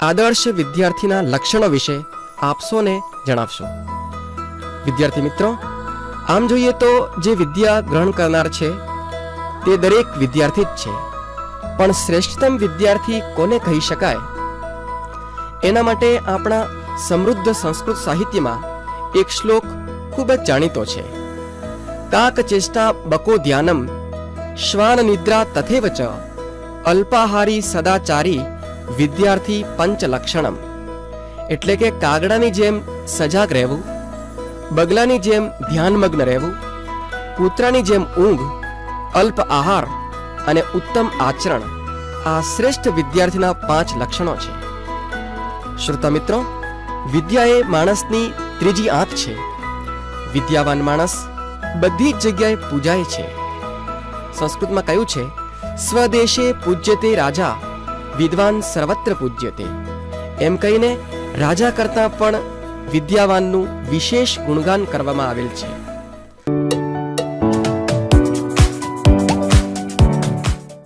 આદર્શ વિદ્યાર્થીના લક્ષણો વિશે આપ સૌને જણાવશો. વિદ્યાર્થી મિત્રો, આમ જોઈએ તો જે વિદ્યા ગ્રહણ કરનાર છે, તે દરેક વિદ્યાર્થી જ છે. પણ શ્રેષ્ઠતમ વિદ્યાર્થી કોને કહી શકાય? એના માટે આપણા સમૃદ્ધ સંસ્કૃત સાહિત્યમાં એક શ્લોક ખૂબ જ જાણીતો છે. કાક ચેષ્ટા બકો ધ્યાનમ, શ્વાન નિદ્રા તથેવ ચ અલ્પાહારી સદાચારી વિદ્યાર્થી પંચલક્ષણમ. એટલે કે કાગડાની જેમ સજાગ રહેવું, બગલાની જેમ ધ્યાનમગ્ન રહેવું, કૂતરાની જેમ ઊંઘ, અલ્પ આહાર અને ઉત્તમ આચરણ આ શ્રેષ્ઠ વિદ્યાર્થીના પાંચ લક્ષણો છે. શ્રોતા મિત્રો, વિદ્યા એ માણસની ત્રીજી આંખ છે. વિદ્યાવાન માણસ બધી જ જગ્યાએ પૂજાય છે. સંસ્કૃતમાં કહ્યું છે, સ્વદેશે પૂજ્યતે રાજા વિદ્વાન સર્વત્ર પૂજ્યતે. એમ કહીને રાજા કરતાં પણ વિદ્યાવાનનું વિશેષ ગુણગાન કરવામાં આવેલ છે.